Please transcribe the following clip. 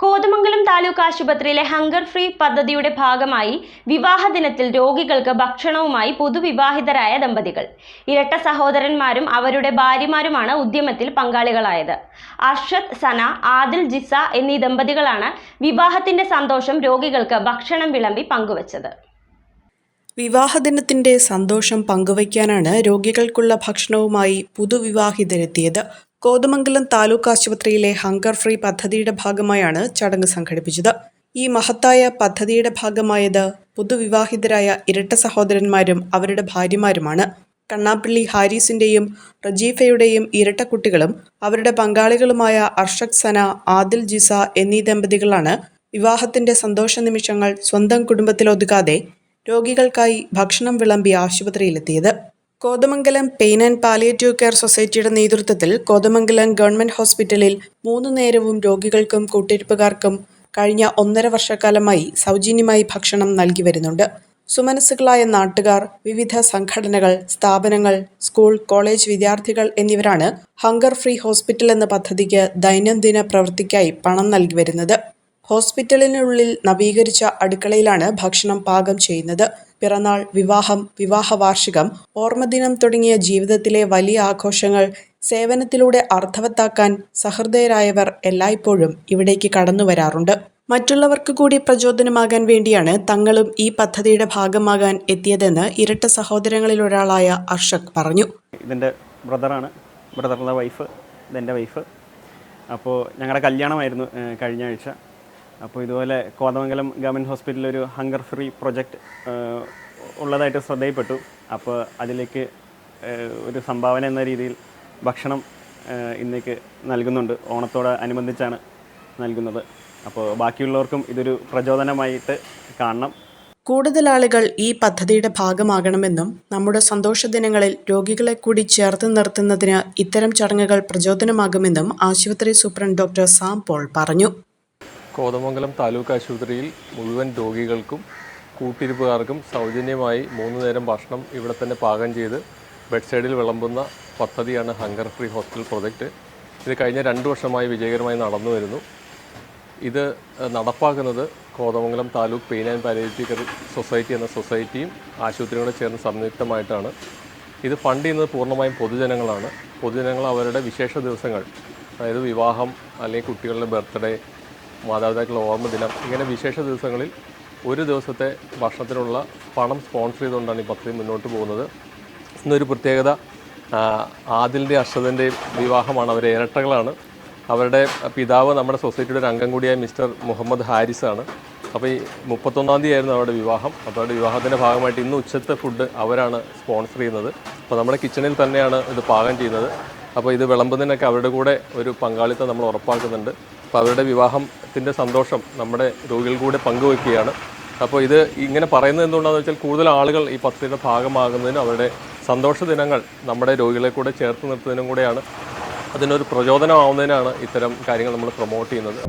കോതമംഗലം താലൂക്ക് ആശുപത്രിയിലെ hunger free പദ്ധതിയുടെ ഭാഗമായി വിവാഹ ദിനത്തിൽ രോഗികൾക്ക് ഭക്ഷണവുമായി പുതുവിവാഹിതരായ ദമ്പതികൾ. ഇരട്ട സഹോദരന്മാരും അവരുടെ ഭാര്യമാരുമാണ് ഉദ്യമത്തിൽ പങ്കാളികളായത്. അർഷദ് സന ആദിൽ ജിസ എന്നീ ദമ്പതികളാണ് വിവാഹത്തിന്റെ സന്തോഷം രോഗികൾക്ക് ഭക്ഷണം വിളമ്പി പങ്കുവച്ചത്. വിവാഹദിനത്തിന്റെ സന്തോഷം പങ്കുവയ്ക്കാനാണ് രോഗികൾക്കുള്ള ഭക്ഷണവുമായി പുതുവിവാഹിതരെത്തിയത് കോതമംഗലം താലൂക്ക് ആശുപത്രിയിലെ ഹങ്കർ ഫ്രീ പദ്ധതിയുടെ ഭാഗമായാണ് ചടങ്ങ് സംഘടിപ്പിച്ചത്. ഈ മഹത്തായ പദ്ധതിയുടെ ഭാഗമായത് പുതുവിവാഹിതരായ ഇരട്ട സഹോദരന്മാരും അവരുടെ ഭാര്യമാരുമാണ്. കണ്ണാപ്പള്ളി ഹാരിസിന്റെയും റജീഫയുടെയും ഇരട്ട കുട്ടികളും അവരുടെ പങ്കാളികളുമായ അർഷക് സന ആദിൽ ജിസ എന്നീ ദമ്പതികളാണ് വിവാഹത്തിന്റെ സന്തോഷ നിമിഷങ്ങൾ സ്വന്തം കുടുംബത്തിലൊതുക്കാതെ രോഗികൾക്കായി ഭക്ഷണം വിളമ്പി ആശുപത്രിയിലെത്തിയത്. Kothamangalam pain and palliative care സൊസൈറ്റിയുടെ നേതൃത്വത്തിൽ കോതമംഗലം ഗവൺമെന്റ് ഹോസ്പിറ്റലിൽ മൂന്ന് നേരവും രോഗികൾക്കും കൂട്ടിരിപ്പുകാർക്കും കഴിഞ്ഞ ഒന്നര വർഷക്കാലമായി സൗജന്യമായി ഭക്ഷണം നൽകി വരുന്നുണ്ട്. സുമനസ്സുകളായ നാട്ടുകാർ വിവിധ സംഘടനകൾ സ്ഥാപനങ്ങൾ സ്കൂൾ കോളേജ് വിദ്യാർത്ഥികൾ എന്നിവരാണ് ഹങ്കർ ഫ്രീ ഹോസ്പിറ്റൽ എന്ന പദ്ധതിക്ക് ദൈനംദിന പ്രവൃത്തിക്കായി പണം നൽകി വരുന്നത്. ഹോസ്പിറ്റലിനുള്ളിൽ നവീകരിച്ച അടുക്കളയിലാണ് ഭക്ഷണം പാകം ചെയ്യുന്നത്. പിറന്നാൾ വിവാഹം വിവാഹ വാർഷികം ഓർമ്മദിനം തുടങ്ങിയ ജീവിതത്തിലെ വലിയ ആഘോഷങ്ങൾ സേവനത്തിലൂടെ അർത്ഥവത്താക്കാൻ സഹൃദയരായവർ എല്ലായ്പ്പോഴും ഇവിടേക്ക് കടന്നു വരാറുണ്ട്. മറ്റുള്ളവർക്ക് കൂടി പ്രചോദനമാകാൻ വേണ്ടിയാണ് തങ്ങളും ഈ പദ്ധതിയുടെ ഭാഗമാകാൻ എത്തിയതെന്ന് ഇരട്ട സഹോദരങ്ങളിൽ ഒരാളായ അർഷക് പറഞ്ഞു. ഇതിന്റെ ബ്രദറാണ്. ബ്രദറിന്റെ വൈഫ് ഇതെന്റെ വൈഫ്. അപ്പോൾ ഞങ്ങളുടെ കല്യാണമായിരുന്നു കഴിഞ്ഞ ആഴ്ച. അപ്പോൾ ഇതുപോലെ കോതമംഗലം ഗവൺമെന്റ് ഹോസ്പിറ്റലിൽ ഒരു ഹങ്കർ ഫ്രീ പ്രൊജക്റ്റ് ഉള്ളതായിട്ട് ശ്രദ്ധയിൽപ്പെട്ടു. അപ്പോൾ അതിലേക്ക് ഒരു സംഭാവന എന്ന രീതിയിൽ ഭക്ഷണം ഇന്നേക്ക് നൽകുന്നുണ്ട്. ഓണത്തോട് അനുബന്ധിച്ചാണ് നൽകുന്നത്. അപ്പോൾ ബാക്കിയുള്ളവർക്കും ഇതൊരു പ്രചോദനമായിട്ട് കാണണം. കൂടുതൽ ആളുകൾ ഈ പദ്ധതിയുടെ ഭാഗമാകണമെന്നും നമ്മുടെ സന്തോഷ ദിനങ്ങളിൽ രോഗികളെ കൂടി ചേർത്ത് നിർത്തുന്നതിന് ഇത്തരം ചടങ്ങുകൾ പ്രചോദനമാകുമെന്നും ആശുപത്രി സൂപ്രണ്ട് ഡോക്ടർ സാം പോൾ പറഞ്ഞു. കോതമംഗലം താലൂക്ക് ആശുപത്രിയിൽ മുഴുവൻ രോഗികൾക്കും കൂട്ടിരിപ്പുകാർക്കും സൗജന്യമായി മൂന്ന് നേരം ഭക്ഷണം ഇവിടെ തന്നെ പാകം ചെയ്ത് ബെഡ് സൈഡിൽ വിളമ്പുന്ന പദ്ധതിയാണ് ഹങ്കർ ഫ്രീ ഹോസ്റ്റൽ പ്രൊജക്റ്റ് ഇത് കഴിഞ്ഞ രണ്ട് വർഷമായി വിജയകരമായി നടന്നു വരുന്നു. ഇത് നടപ്പാക്കുന്നത് Kothamangalam taluk pain and palliative society എന്ന സൊസൈറ്റിയും ആശുപത്രിയോട് ചേർന്ന് സംയുക്തമായിട്ടാണ്. ഇത് ഫണ്ട് ചെയ്യുന്നത് പൂർണമായും പൊതുജനങ്ങളാണ്. പൊതുജനങ്ങൾ അവരുടെ വിശേഷ ദിവസങ്ങൾ അതായത് വിവാഹം അല്ലെങ്കിൽ കുട്ടികളുടെ ബർത്ത്ഡേ മാതാപിതാക്കളുടെ ഓർമ്മദിനം ഇങ്ങനെ വിശേഷ ദിവസങ്ങളിൽ ഒരു ദിവസത്തെ ഭക്ഷണത്തിനുള്ള പണം സ്പോൺസർ ചെയ്തുകൊണ്ടാണ് ഈ പദ്ധതി മുന്നോട്ട് പോകുന്നത്. ഇന്നൊരു പ്രത്യേകത ആദിലിന്റെ അർഷദന്റെയും വിവാഹമാണ് അവരെ ഇരട്ടകളാണ്. അവരുടെ പിതാവ് നമ്മുടെ സൊസൈറ്റിയുടെ ഒരു അംഗം കൂടിയായ മിസ്റ്റർ മുഹമ്മദ് ഹാരിസ് ആണ് അപ്പോൾ ഈ മുപ്പത്തൊന്നാം തീയതി ആയിരുന്നു അവരുടെ വിവാഹം. അപ്പോൾ അവരുടെ വിവാഹത്തിന്റെ ഭാഗമായിട്ട് ഇന്ന് ഉച്ചത്തെ ഫുഡ് അവരാണ് സ്പോൺസർ ചെയ്യുന്നത്. അപ്പോൾ നമ്മുടെ കിച്ചണിൽ തന്നെയാണ് ഇത് പാകം ചെയ്യുന്നത്. അപ്പോൾ ഇത് വിളമ്പുന്നതിനൊക്കെ അവരുടെ കൂടെ ഒരു പങ്കാളിത്തം നമ്മൾ ഉറപ്പാക്കുന്നുണ്ട്. അപ്പോൾ അവരുടെ വിവാഹത്തിന്റെ സന്തോഷം നമ്മുടെ രോഗികൾ കൂടെ പങ്കുവെക്കുകയാണ്. അപ്പോൾ ഇത് ഇങ്ങനെ പറയുന്നത് എന്തുകൊണ്ടാണെന്ന് വെച്ചാൽ കൂടുതൽ ആളുകൾ ഈ പദ്ധതിയുടെ ഭാഗമാകുന്നതിനും അവരുടെ സന്തോഷ ദിനങ്ങൾ നമ്മുടെ രോഗികളെ കൂടെ ചേർത്ത് നിർത്തുന്നതിനും കൂടെയാണ്. അതിനൊരു പ്രചോദനമാവുന്നതിനാണ് ഇത്തരം കാര്യങ്ങൾ നമ്മൾ പ്രൊമോട്ട് ചെയ്യുന്നത്.